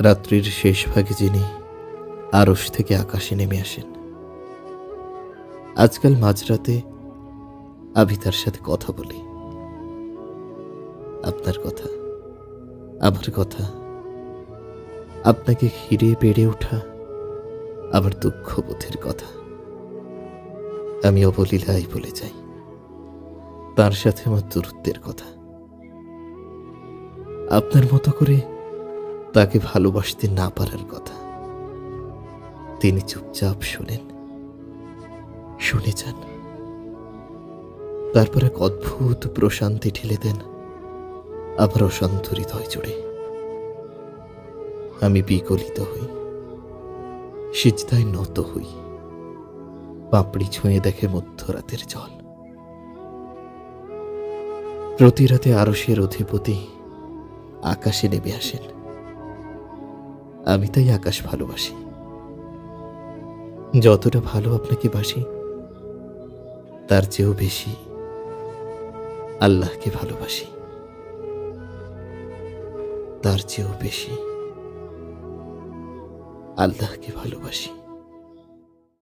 রাত্রির শেষ ভাগে যিনি আরশ থেকে আকাশে নেমে আসেন। আজকাল মাঝরাতে আমি তার সাথে কথা বলি। আপনার কথা, আমার কথা, আপনাকে ঘিরে বেড়ে ওঠা আমার দুঃখবোধের কথা। আমি অবলীলায় বলে যাই, তার সাথে আমার দূরত্বের কথা। আপনার মতো করে তাকে ভালোবাসতে না পারার কথা। তিনি চুপচাপ শোনেন। শুনে যান। তারপর এক অদ্ভুত প্রশান্তি ঠেলে দেন। আবার অশান্ত হৃদয় জুড়ে। আমি বিগলিত হই। সিজদায় নত হই। পাপড়ি ছুঁয়ে দেখে মধ্যরাতের জল। প্রতি রাতে আরসের অধিপতি আকাশে নেমে আসেন। আমি তাই আকাশ ভালোবাসি। যতটা ভালো আপনাকে বাসি, তার চেয়েও বেশি আল্লাহকে ভালোবাসি। তার চেয়েও বেশি আল্লাহকে ভালোবাসি।